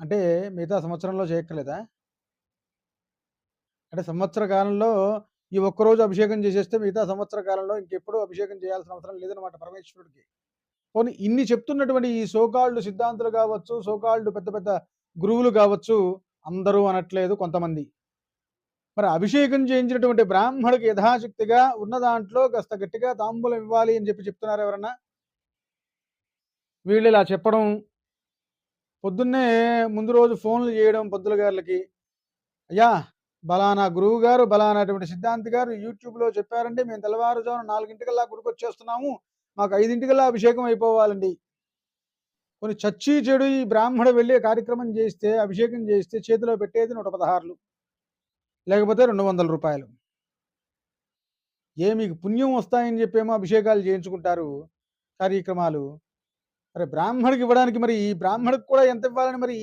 అంటే మిగతా సంవత్సరంలో చేయక్కర్లేదా? అంటే సంవత్సర కాలంలో ఈ ఒక్కరోజు అభిషేకం చేసేస్తే మిగతా సంవత్సర కాలంలో ఇంకెప్పుడూ అభిషేకం చేయాల్సిన అవసరం లేదనమాట పరమేశ్వరుడికి. పోనీ ఇన్ని చెప్తున్నటువంటి ఈ సో సిద్ధాంతులు కావచ్చు, సో పెద్ద పెద్ద గురువులు కావచ్చు, అందరూ అనట్లేదు కొంతమంది. మరి అభిషేకం చేయించినటువంటి బ్రాహ్మడికి యథాశక్తిగా ఉన్న దాంట్లో కాస్త గట్టిగా తాంబూలం ఇవ్వాలి అని చెప్పి చెప్తున్నారా ఎవరన్నా? వీళ్ళు ఇలా చెప్పడం పొద్దున్నే ముందు రోజు ఫోన్లు చేయడం పొద్దుల గారికి అయ్యా! బలానా గురువు గారు, బలానాటువంటి సిద్ధాంతి గారు యూట్యూబ్‌లో చెప్పారండి. మేము తెల్లవారుజామున 4:00కల్లా గుడికొచ్చేస్తున్నాము. మాకు 5:00కల్లా అభిషేకం అయిపోవాలండి. కొన్ని చచ్చి చెడు ఈ బ్రాహ్మణ వెళ్ళి కార్యక్రమం చేస్తే, అభిషేకం చేస్తే చేతిలో పెట్టేది 116లు. లేకపోతే రెండు వందల రూపాయలు ఏ మీకు పుణ్యం వస్తాయని చెప్పేమో అభిషేకాలు చేయించుకుంటారు. కార్యక్రమాలు. మరి బ్రాహ్మడికి ఇవ్వడానికి మరి ఈ బ్రాహ్మడికి కూడా ఎంత ఇవ్వాలని మరి